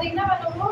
galing naman, oh.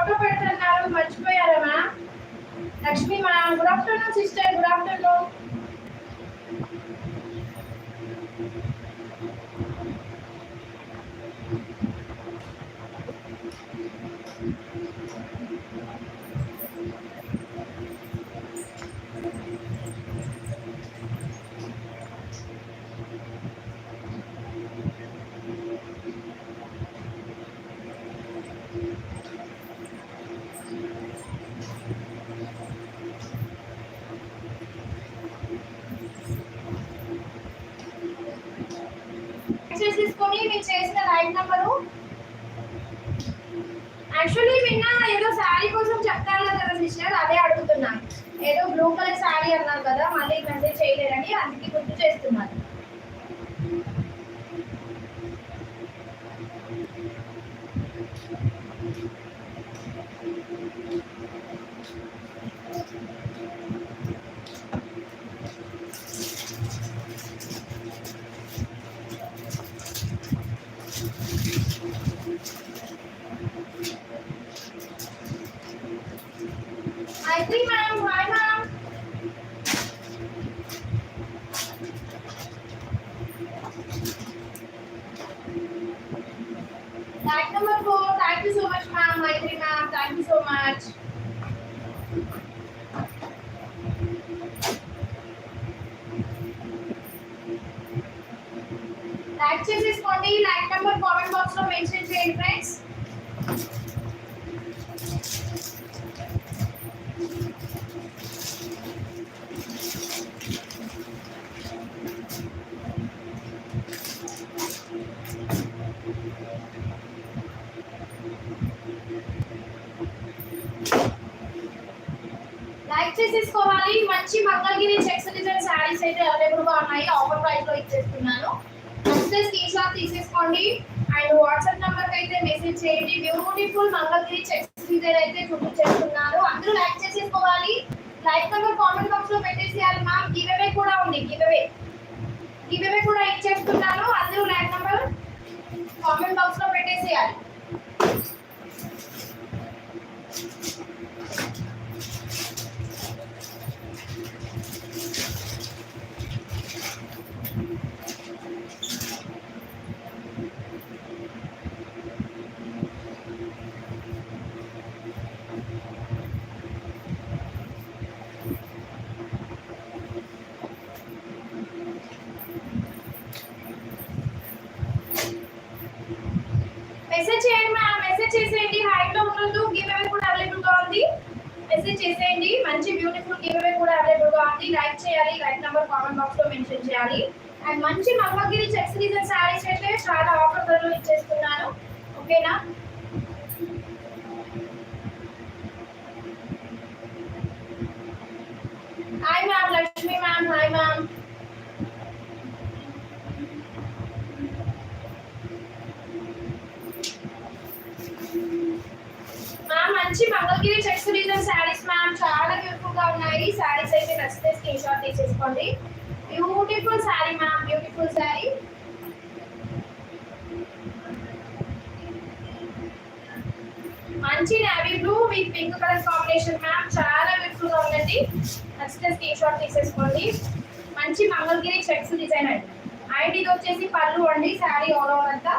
Photo పెడుతున్నారు మర్చిపోయారా ma'am? Lakshmi ma'am good afternoon sister good afternoon చేసేసుకొని మీరు చేసిన లైవ్ నెంబరు యాక్చువల్లీ నిన్న ఏదో శారీ కోసం చెప్తాను కదా సిస్టర్ అదే అడుగుతున్నాను. ఏదో బ్లూ కలర్ శారీ అన్నారు కదా మళ్ళీ మెసేజ్ చేయలేరని అందుకే గుర్తు చేస్తున్నాను. Like this is for the like number comment box No mention friends. చేయండి. బ్యూటిఫుల్ మంగళగిరి చెక్స్ డిజైన్ అయితే చూపించేస్తున్నాను అందరూ లైక్ చేసేసుకోవాలి. లైక్ నెంబర్ కామెంట్ బాక్స్లో పెట్టేసేయాలి మ్యామ్ గివ్ అవే కూడా ఉంది. గివ్ అవే గివ్ అవే కూడా ఇచ్చేస్తున్నాను అందరూ లైక్ నెంబర్ కామెంట్ బాక్స్లో పెట్టేసేయాలి మెసేజ్ చేయండి మ్యామ్ మెసేజ్ చేసేయండి హైట్లో ఉండదు గివ్ అవే కూడా అవైలబుల్గా ఉంది మెసేజ్ చేసేయండి మంచి బ్యూటిఫుల్ కూడా అవైలబుల్గా ఉంది. లైక్ చేయాలి లైక్ నెంబర్ కామెంట్ బాక్స్లో మెన్షన్ చేయాలి. అండ్ మంచి మంగళగిరి చెక్స్ డిజైన్ సారీస్ అయితే చాలా ఆఫర్ ధరలు ఇచ్చేస్తున్నాను. ఓకేనా? Hi ma'am Lakshmi ma'am hi ma'am ma'am మంచి Mangalagiri checks design saris beautiful saris అయితే నచ్చితే స్క్రీన్ షాట్ తీసేసుకోండి. Beautiful sari ma'am beautiful sari మంచి navy blue with pink colour combination ma'am చాలా బ్యూటిఫుల్గా ఉందండి. నచ్చితే స్క్రీన్ షాట్ తీసేసుకోండి. మంచి మంగళగిరి చెక్స్ డిజైన్ అండి. అండ్ ఇది వచ్చేసి పళ్ళు అండి శారీ ఓవర్ అంతా.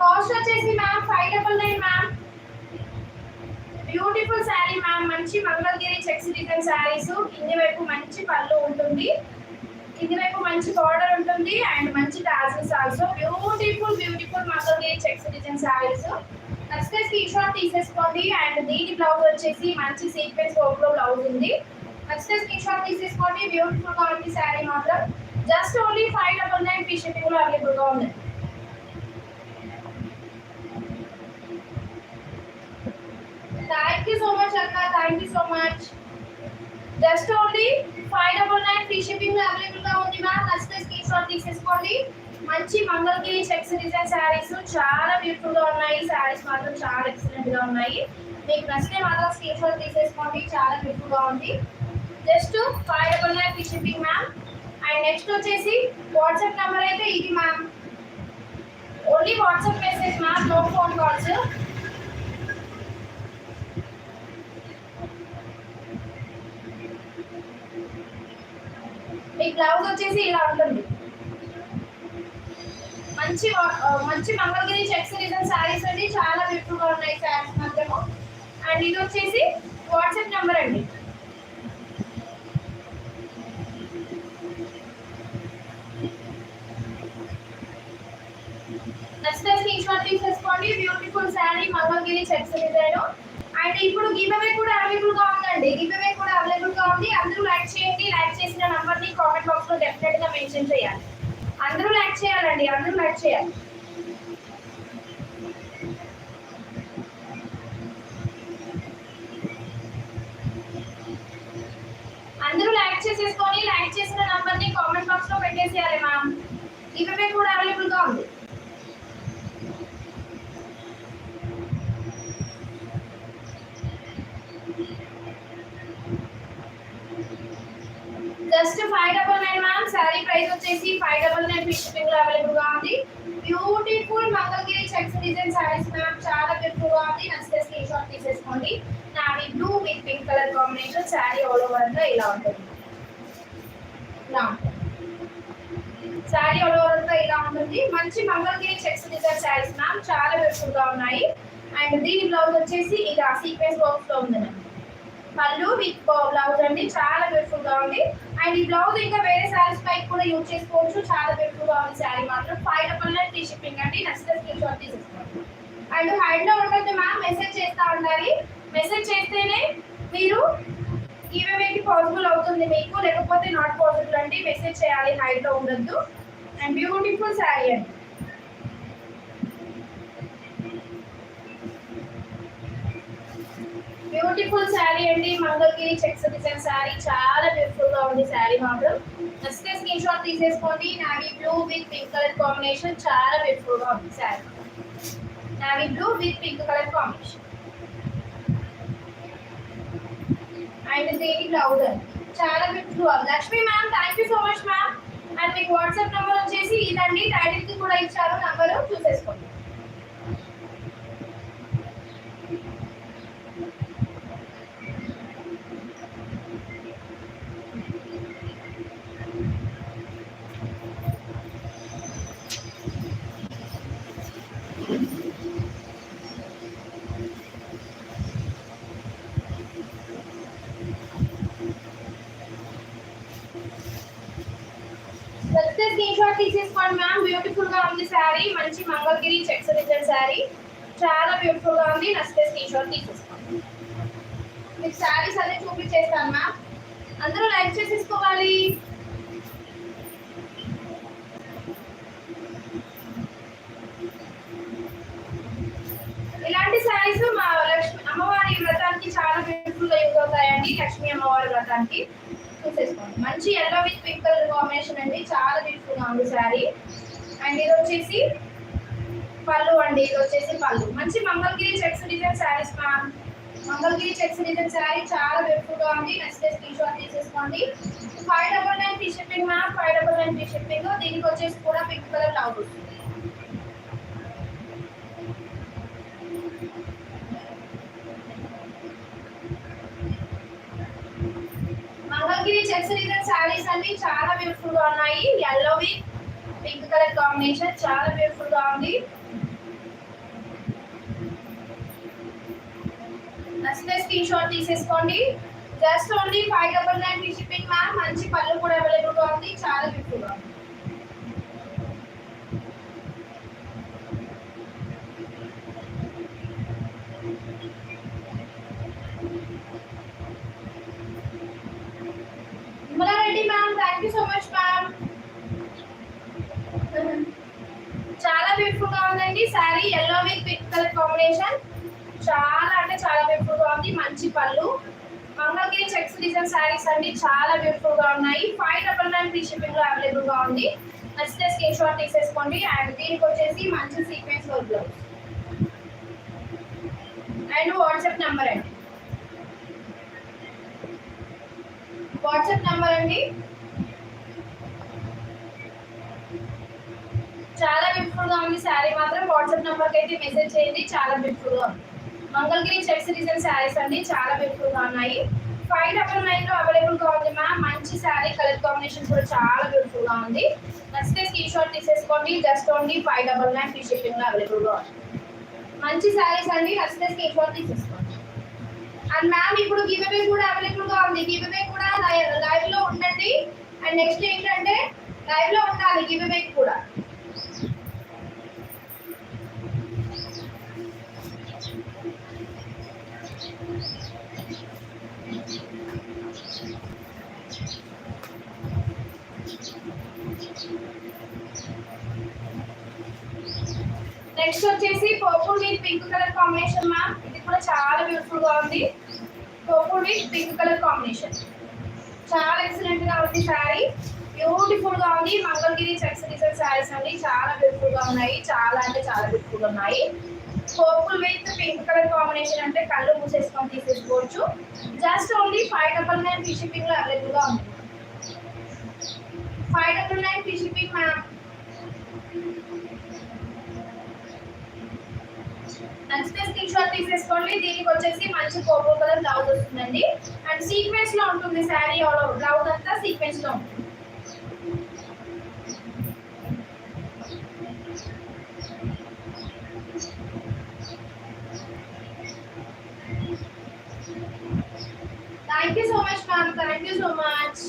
కాస్ట్ వచ్చేసి ma'am five double nine ma'am beautiful sari ma'am మంచి మంగళగిరి చెక్స్ డిజైన్ శారీస్ కింది వైపు మంచి పళ్ళు ఉంటుంది. కింది వైపు మంచి బార్డర్ ఉంటుంది అండ్ మంచి tassels also beautiful beautiful Mangalagiri checks design saris. నచ్చితే స్క్రీన్ షాట్ తీసేసుకోండి అండ్ దీని బ్లౌజ్ వచ్చేసి మంచి సీక్వెన్స్ వర్క్లో బ్లౌజ్ ఉంది. నచ్చితే స్క్రీన్ షాట్ తీసేసుకోండి. బ్యూటిఫుల్గా ఉంది శారీ మాత్రం. Just only five double nine free షిప్పింగ్లో అవైలబుల్గా ఉంది థ్యాంక్ యూ సో మచ్ అక్క thank you so much just only five double nine free shipping అవైలబుల్గా ఉంది మ్యామ్ నచ్చితే స్క్రీన్ షాట్ తీసేసుకోండి. మంచి మంగళగిరి చెక్స్ డిజైన్ శారీస్ చాలా బ్యూటిఫుల్గా ఉన్నాయి. శారీస్ మాత్రం చాలా ఎక్సలెంట్గా ఉన్నాయి. మీకు నచ్చితే మాత్రం స్క్రీన్ షాట్ తీసేసుకోండి. చాలా బ్యూటిఫుల్గా ఉంది. Just five double nine free shipping ma'am and next వచ్చేసి వాట్సాప్ నెంబర్ అయితే ఇది ma'am only WhatsApp message ma'am no phone calls blouse వచ్చేసి ఇలా ఉంటుంది. మంచి మంచి మంగళగిరి చెక్స్ డిజైన్ శారీస్ అండి. చాలా బ్యూటిఫుల్ ఉన్నాయి శారీస్ మాత్రము. అండ్ ఇది వచ్చేసి వాట్సాప్ నెంబర్ అండి. నచ్చితే స్క్రీన్ షాట్ తీసేసుకోండి. Beautiful sari Mangalagiri checks design. And ఇప్పుడు గివ్ అవే కూడా అవైలబుల్గా ఉందండి. గివ్ అవే కూడా గా ఉంది. అందరూ లైక్ చేయండి. లైక్ చేసిన నంబర్ని కామెంట్ బాక్స్లో డెఫినెట్గా మెన్షన్ చేయాలి. అందరూ లైక్ చేయాలండి. అందరూ లైక్ చేయాలి. అందరూ లైక్ చేసేసుకొని లైక్ చేసిన నంబర్ని కామెంట్ బాక్స్లో పెట్టేసేయాలి మ్యామ్ ఇవే కూడా అవైలబుల్గా ఉంది just five double nine ma'am sari price వచ్చేసి ఫైవ్ డబల్ నైన్ ఫ్రీ షిప్పింగ్లో అవైలబుల్గా ఉంది. Beautiful Mangalagiri checks design saris ma'am చాలా బ్యూటిఫుల్గా ఉంది. నచ్చితే స్క్రీన్ షాట్ తీసేసుకోండి. Navy blue with pink colour combination sari all over అంతా ఇలా ఉంటుంది. ఇలా ఉంటుంది. శారీ ఆల్ ఓవర్ అంతా ఇలా ఉంటుంది. మంచి Mangalagiri checks design saris ma'am చాలా బ్యూటిఫుల్గా ఉన్నాయి. అండ్ దీని బ్లౌజ్ వచ్చేసి ఇలా సీక్వెన్స్ వర్క్స్లో ఉంది మ్యామ్ పళ్ళు విత్ బ్లౌజ్ అండి. చాలా బ్యూటిఫుల్గా ఉంది. అండ్ ఈ బ్లౌజ్ ఇంకా వేరే శారీస్ పైకి కూడా యూజ్ చేసుకోవచ్చు. చాలా బ్యూటిఫుల్గా ఉంది శారీ మాత్రం. Five double nine free shipping అండి. నచ్చితే స్క్రీన్ షాట్ తీసేసుకోండి. అండ్ హైడ్లో ఉంటుంది మ్యామ్ మెసేజ్ చేస్తా ఉండాలి. మెసేజ్ చేస్తేనే మీరు ఈవెంట్కి పాసిబుల్ అవుతుంది మీకు లేకపోతే నాట్ పాసిబుల్ అండి మెసేజ్ చేయాలి హైడ్లో ఉండద్దు. అండ్ బ్యూటిఫుల్ శారీ అండి. బ్యూటిఫుల్ శారీ అండి మంగళగిరి చెక్స్ డిజైన్ శారీ చాలా బ్యూటిఫుల్గా ఉంది శారీ మాత్రం. నచ్చితే స్క్రీన్ షాట్ తీసేసుకోండి. Navy blue with pink colour combination చాలా బ్యూటిఫుల్గా ఉంది sari navy blue with pink colour combination and దేని బ్లౌజ్ చాలా beautiful Lakshmi ma'am thank you so much ma'am and మీకు వాట్సాప్ నెంబర్ వచ్చేసి ఇదండి. టైటిల్కి కూడా ఇచ్చారు. నంబర్ చూసేసుకోండి ఫస్ట్ స్క్రీన్ చూడండి మ్యామ్ బ్యూటిఫుల్గా ఉంది శారీ మంచి మంగళగిరి చెక్స్ డిజైన్ శారీ చాలా బ్యూటిఫుల్గా ఉంది. నచ్చితే స్క్రీన్ షాట్ తీసేసుకోండి. మీకు శారీస్ అన్ని చూపించేస్తాను మ్యామ్ అందరూ లైక్ చేసేసుకోవాలి. ఇలాంటి శారీస్ మా లక్ష్మి అమ్మవారి వ్రతానికి చాలా బ్యూటిఫుల్గా యూజ్ అవుతాయండి. లక్ష్మీ అమ్మవారి వ్రతానికి. చూసేసుకోండి మంచి yellow with pink colour combination అండి. చాలా బ్యూటిఫుల్గా ఉంది శారీ అండ్ ఇది వచ్చేసి పళ్ళు అండి. ఇది వచ్చేసి పళ్ళు. మంచి Mangalagiri checks design saris ma'am Mangalagiri checks design sari చాలా బ్యూటిఫుల్గా ఉంది. నచ్చితే స్క్రీన్ షాట్ తీసేసుకోండి. Five double nine tea shipping ma'am five double nine tea shipping దీనికి వచ్చేసి కూడా పింక్ కలర్ బ్లౌజ్ వస్తుంది మంగళగిరి చెక్స్ డిజైన్ శారీస్ అన్ని చాలా బ్యూటిఫుల్గా ఉన్నాయి. ఎల్లోవి పింక్ కలర్ కాంబినేషన్ చాలా బ్యూటిఫుల్గా ఉంది. నచ్చితే స్క్రీన్ షాట్ తీసేసుకోండి. Just only five double nine shipping ma'am మంచి పళ్ళు కూడా అవైలబుల్గా ఉంది. చాలా బ్యూటిఫుల్గా ఉంది Reddy ma'am thank you so much ma'am చాలా బ్యూటిఫుల్గా ఉందండి. Sari yellow with pink colour combination చాలా అంటే చాలా బ్యూటిఫుల్గా ఉంది. మంచి పళ్ళు. మంగళగిరి చెక్స్ డిజైన్ శారీస్ అండి. చాలా బ్యూటిఫుల్గా ఉన్నాయి. ఫైవ్ డబల్ నైన్ ఫ్రీ షిప్పింగ్లో అవైలబుల్గా ఉంది. నచ్చితే స్క్రీన్ షాట్ తీసేసుకోండి. అండ్ దీనికి వచ్చేసి మంచి sequence work blouse and WhatsApp number అండి. వాట్సాప్ నెంబర్ అండి. చాలా బ్యూటిఫుల్గా ఉంది. శారీ మాత్రం వాట్సాప్ నెంబర్కి అయితే మెసేజ్ చేయండి. చాలా బ్యూటిఫుల్గా ఉంది. మంగళగిరి చెక్స్ రీజన్ శారీస్ అండి. చాలా బ్యూటిఫుల్గా ఉన్నాయి. ఫైవ్ డబల్ నైన్లో అవైలబుల్గా ఉంది మ్యామ్ మంచి శారీ కలర్ కాంబినేషన్ కూడా చాలా బ్యూటిఫుల్గా ఉంది. నచ్చితే స్క్రీన్ షాట్ తీసేసుకోండి. Just only five double nine free షిప్పింగ్లో అవైలబుల్గా ఉంది. మంచి శారీస్ అండి. నచ్చితే స్క్రీన్ షాట్ తీసేసుకోండి. అండ్ మ్యామ్ ఇప్పుడు గివ్అవే కూడా అవైలబుల్గా ఉంది. గివ్అవే కూడా లైవ్లో ఉండండి. అండ్ నెక్స్ట్ ఏంటంటే లైవ్లో ఉండాలి గివ్అవే కూడా. నెక్స్ట్ వచ్చేసి purple with pink colour combination ma'am ఇది కూడా చాలా బ్యూటిఫుల్గా ఉంది. Purple with pink colour combination చాలా ఎక్సలెంట్గా ఉంది శారీ బ్యూటిఫుల్గా ఉంది. మంగళగిరి చెక్స్ డిజైన్ శారీస్ అండి. చాలా బ్యూటిఫుల్గా ఉన్నాయి. చాలా అంటే చాలా బ్యూటిఫుల్గా ఉన్నాయి. Purple with pink colour combination అంటే కళ్ళు మూసేసుకొని తీసేసుకోవచ్చు. Just only five double nine free షిప్పింగ్లో అవైలబుల్గా ఉంది. Five double nine free shipping ma'am నచ్చితే స్క్రీన్ షాట్ తీసేసుకోండి. దీనికి వచ్చేసి మంచి పర్పుల్ కలర్ బ్లౌజ్ వస్తుందండి. అండ్ సీక్వెన్స్లో ఉంటుంది శారీ బ్లౌజ్ అంతా సీక్వెన్స్లో ఉంటుంది. Thank you so much ma'am thank you so much